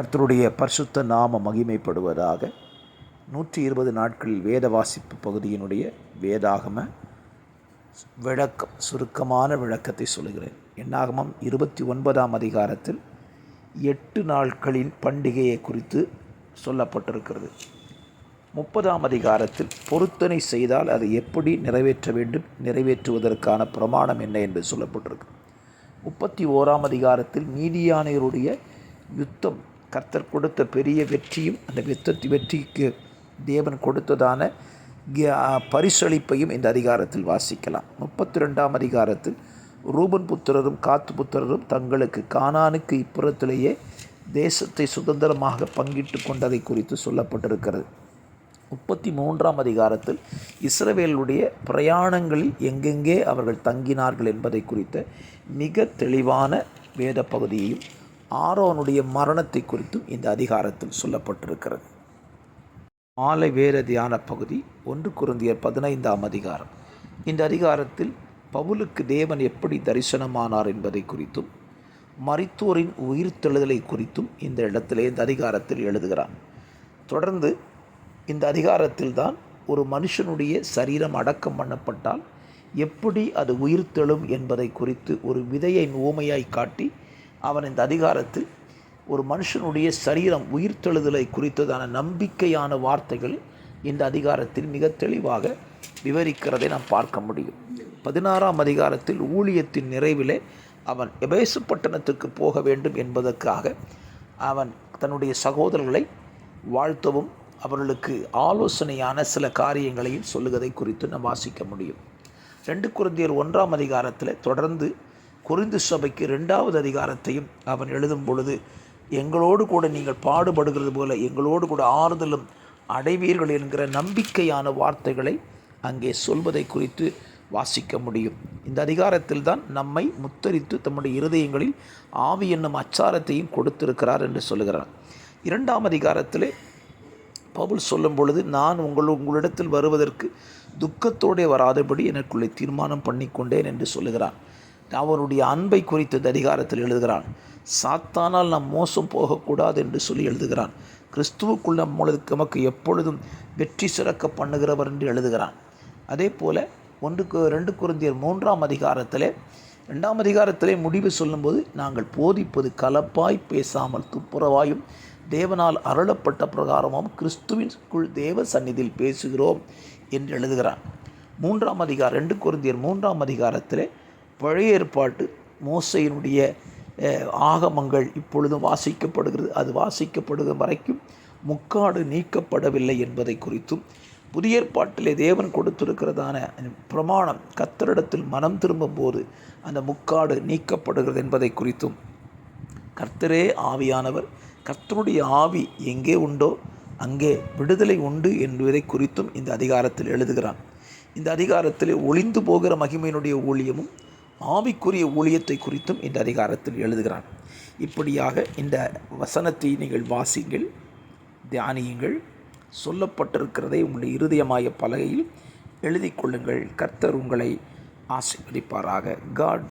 கர்த்தருடைய பரிசுத்த நாம மகிமைப்படுவதாக நூற்றி இருபது நாட்களில் வேத வாசிப்பு பகுதியினுடைய வேதாகம விளக்கம் சுருக்கமான விளக்கத்தை சொல்கிறேன் என்னாகமம் இருபத்தி ஒன்பதாம் அதிகாரத்தில் எட்டு நாட்களின் பண்டிகையை குறித்து சொல்லப்பட்டிருக்கிறது. முப்பதாம் அதிகாரத்தில் பொருத்தனை செய்தால் அதை எப்படி நிறைவேற்ற வேண்டும் நிறைவேற்றுவதற்கான பிரமாணம் என்ன என்று சொல்லப்பட்டிருக்கு. முப்பத்தி ஓராம் அதிகாரத்தில் மீதியானையருடைய யுத்தம் கர்த்தர் கொடுத்த பெரிய வெற்றியும் அந்த வெற்றி வெற்றிக்கு தேவன் கொடுத்ததான பரிசளிப்பையும் இந்த அதிகாரத்தில் வாசிக்கலாம். முப்பத்தி ரெண்டாம் அதிகாரத்தில் ரூபன் புத்திரரும் காத்து புத்திரரும் தங்களுக்கு கானானுக்கு இப்புறத்திலேயே தேசத்தை சுதந்திரமாக பங்கிட்டு கொண்டதை குறித்து சொல்லப்பட்டிருக்கிறது. முப்பத்தி மூன்றாம் அதிகாரத்தில் இஸ்ரவேலுடைய பிரயாணங்களில் எங்கெங்கே அவர்கள் தங்கினார்கள் என்பதை குறித்த மிக தெளிவான வேத பகுதியையும் ஆரோனுடைய மரணத்தை குறித்தும் இந்த அதிகாரத்தில் சொல்லப்பட்டிருக்கிறது. மாலை வேத தியான பகுதி ஒன்று குருந்தியர் பதினைந்தாம் அதிகாரம். இந்த அதிகாரத்தில் பவுலுக்கு தேவன் எப்படி தரிசனமானார் என்பதை குறித்தும் மரித்தோரின் உயிர்த்தெழுதலை குறித்தும் இந்த இடத்திலே இந்த அதிகாரத்தில் எழுதுகிறான். தொடர்ந்து இந்த அதிகாரத்தில் தான் ஒரு மனுஷனுடைய சரீரம் அடக்கம் பண்ணப்பட்டால் எப்படி அது உயிர்த்தெழும் என்பதை குறித்து ஒரு விதையை ஓமையாய் காட்டி அவன் இந்த அதிகாரத்தில் ஒரு மனுஷனுடைய சரீரம் உயிர்த்தெழுதலை குறித்ததான நம்பிக்கையான வார்த்தைகள் இந்த அதிகாரத்தில் மிக தெளிவாக விவரிக்கிறதை நாம் பார்க்க முடியும். பதினாறாம் அதிகாரத்தில் ஊழியத்தின் நிறைவிலே அவன் எபேசு பட்டணத்துக்கு போக வேண்டும் என்பதற்காக அவன் தன்னுடைய சகோதரர்களை வாழ்த்தவும் அவர்களுக்கு ஆலோசனையான சில காரியங்களையும் சொல்லுவதை குறித்து நாம் வாசிக்க முடியும். ரெண்டு குருந்தியர் ஒன்றாம் அதிகாரத்தில் தொடர்ந்து குறிந்து சபைக்கு ரெண்டாவது அதிகாரத்தையும் அவன் எழுதும் பொழுது எங்களோடு கூட நீங்கள் பாடுபடுகிறது போல எங்களோடு கூட ஆறுதலும் அடைவீர்கள் என்கிற நம்பிக்கையான வார்த்தைகளை அங்கே சொல்வதை குறித்து வாசிக்க முடியும். இந்த அதிகாரத்தில் தான் நம்மை முத்தரித்து தம்முடைய இருதயங்களில் ஆவி என்னும் அச்சாரத்தையும் கொடுத்திருக்கிறார் என்று சொல்கிறார் இரண்டாம் அதிகாரத்திலே பவுல் சொல்லும் பொழுது நான் உங்கள் உங்களிடத்தில் வருவதற்கு துக்கத்தோடே வராதபடி எனக்குள்ளே தீர்மானம் பண்ணிக்கொண்டேன் என்று சொல்லுகிறான் அவனுடைய அன்பை குறித்து இந்த அதிகாரத்தில் எழுதுகிறான். சாத்தானால் நாம் மோசம் போகக்கூடாது என்று சொல்லி எழுதுகிறான். கிறிஸ்துவுக்குள்ள நம்மளுக்கு நமக்கு எப்பொழுதும் வெற்றி சிறக்க பண்ணுகிறவர் என்று எழுதுகிறான். அதே போல் ஒன்றுக்கு ரெண்டு குருந்தியர் மூன்றாம் அதிகாரத்திலே ரெண்டாம் அதிகாரத்திலே முடிவு சொல்லும்போது நாங்கள் போதிப்பது கலப்பாய் பேசாமல் துப்புரவாயும் தேவனால் அருளப்பட்ட பிரகாரமும் கிறிஸ்துவின்குள் தேவ சந்நிதியில் பேசுகிறோம் என்று எழுதுகிறான். மூன்றாம் அதிகாரம் ரெண்டு குருந்தியர் மூன்றாம் அதிகாரத்தில் பழைய ஏற்பாட்டு மோசையினுடைய ஆகமங்கள் இப்பொழுதும் வாசிக்கப்படுகிறது. அது வாசிக்கப்படுகிற வரைக்கும் முக்காடு நீக்கப்படவில்லை என்பதை குறித்தும் புதிய ஏற்பாட்டிலே தேவன் கொடுத்திருக்கிறதான பிரமாணம் கத்தரிடத்தில் மனம் திரும்பும் போது அந்த முக்காடு நீக்கப்படுகிறது என்பதை குறித்தும் கர்த்தரே ஆவியானவர் கர்த்தருடைய ஆவி எங்கே உண்டோ அங்கே விடுதலை உண்டு என்பதை குறித்தும் இந்த அதிகாரத்தில் எழுதுகிறான். இந்த அதிகாரத்தில் ஒளிந்து போகிற மகிமையினுடைய ஊழியமும் ஆவிக்குரிய ஊழியத்தை குறித்தும் இந்த அதிகாரத்தில் எழுதுகிறான். இப்படியாக இந்த வசனத்தை நீங்கள் வாசிங்கள் தியானியுங்கள். சொல்லப்பட்டிருக்கிறதை உங்களுடைய இருதயமாய பலகையில் எழுதி கொள்ளுங்கள். கர்த்தர் உங்களை ஆசீர்வதிப்பாராக. காட்